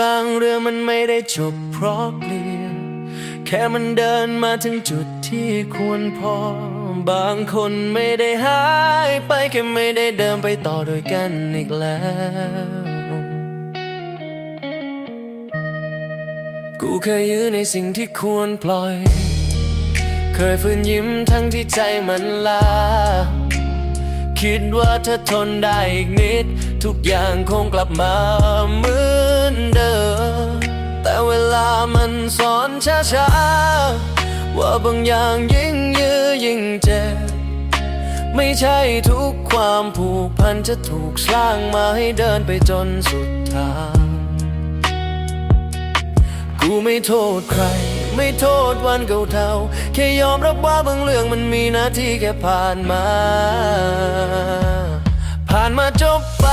บางเรื่องมันไม่ได้จบเพราะเกลียดแค่มันเดินมาถึงจุดที่ควรพอ บางคนไม่ได้หายไปแค่ไม่ได้เดินไปต่อด้วยกันอีกแล้ว กูเคยยื้อในสิ่งที่ควรปล่อย เคยฝืนยิ้มทั้งที่ใจมันลา คิดว่าถ้าทนได้อีกนิด ทุกอย่างคงกลับมาเหมือามันสอนช้าๆ ว่าบางอย่างยิ่งยื้อยิ่งเจ็บ ไม่ใช่ทุกความผูกพันจะถูกสร้างมาให้เดินไปจนสุดทาง กูไม่โทษใคร ไม่โทษวันเก่าๆแค่ยอมรับว่าบางเรื่องมันมีหน้าที่แค่ผ่านมา ผ่านมาจบไป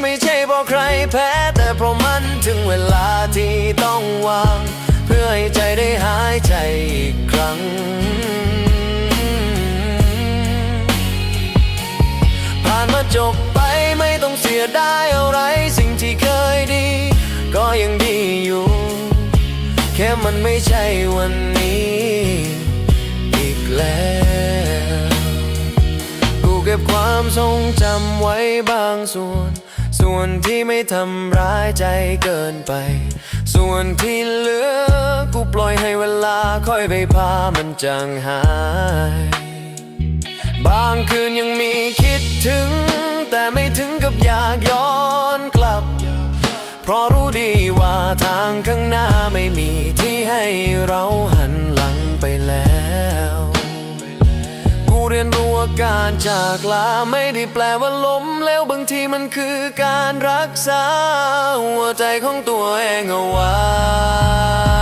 ไม่ใช่เพราะใครแพ้แต่เพราะมันถึงเวลา ที่ต้องวาง เพื่อให้ใจได้หายใจอีกครั้ง ผ่านมาจบไปไม่ต้องเสียดายอะไร สิ่งที่เคยดี ก็ยังดีอยู่ แค่มันไม่ใช่วันนี้ อีกแล้ว กูเก็บความทรงจำไว้บางส่วน ส่วนที่ไม่ทำร้ายใจเกินไป ส่วนที่เหลือกูปล่อยให้เวลาค่อยไปพามันจางหาย บางคืนยังมีคิดถึง แต่ไม่ถึงกับอยากย้อนกลับ เพราะรู้ดีว่าทางข้างหน้าไม่มีที่ให้เราหันหลังไปแล้ว เรียนรู้ว่าการจากลาไม่ได้แปลว่าล้มเหลวบางทีมันคือการรักษา หัวใจของตัวเองเอาไว้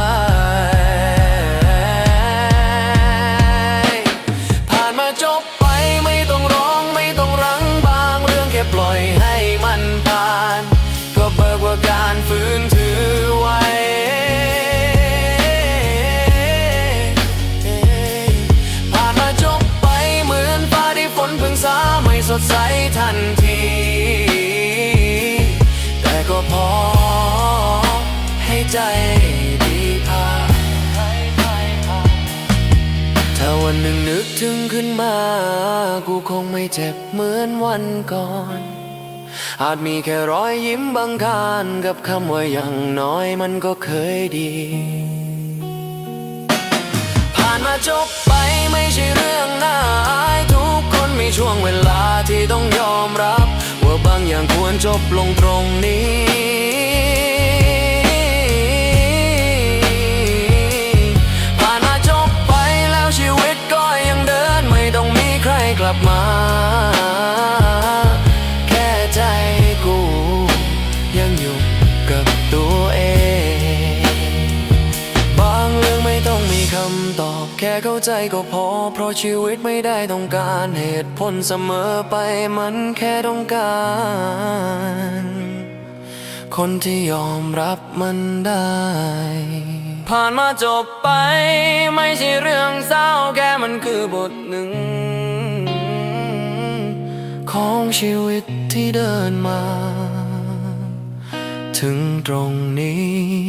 นที แต่ก็พอ ให้ใจดีพาถ้าวันหนึ่งนึกถึงขึ้นมา กูคงไม่เจ็บเหมือนวันก่อนอาจมีแค่รอยยิ้มบางคานกับคำว่าอย่างน้อยมันก็เคยดี ผ่านมาจบไปไม่ใช่เรื่อง ที่ต้องยอมรับ ว่าบางอย่างควรจบลงตรงนี้ แค่เข้าใจก็พอ เพราะชีวิตไม่ได้ต้องการเหตุผลเสมอไปมันแค่ต้องการ คนที่ยอมรับมันได้ ผ่านมาจบไป ไม่ใช่เรื่องเศร้าแค่มันคือบทหนึ่ง ของชีวิตที่เดินมา ถึงตรงนี้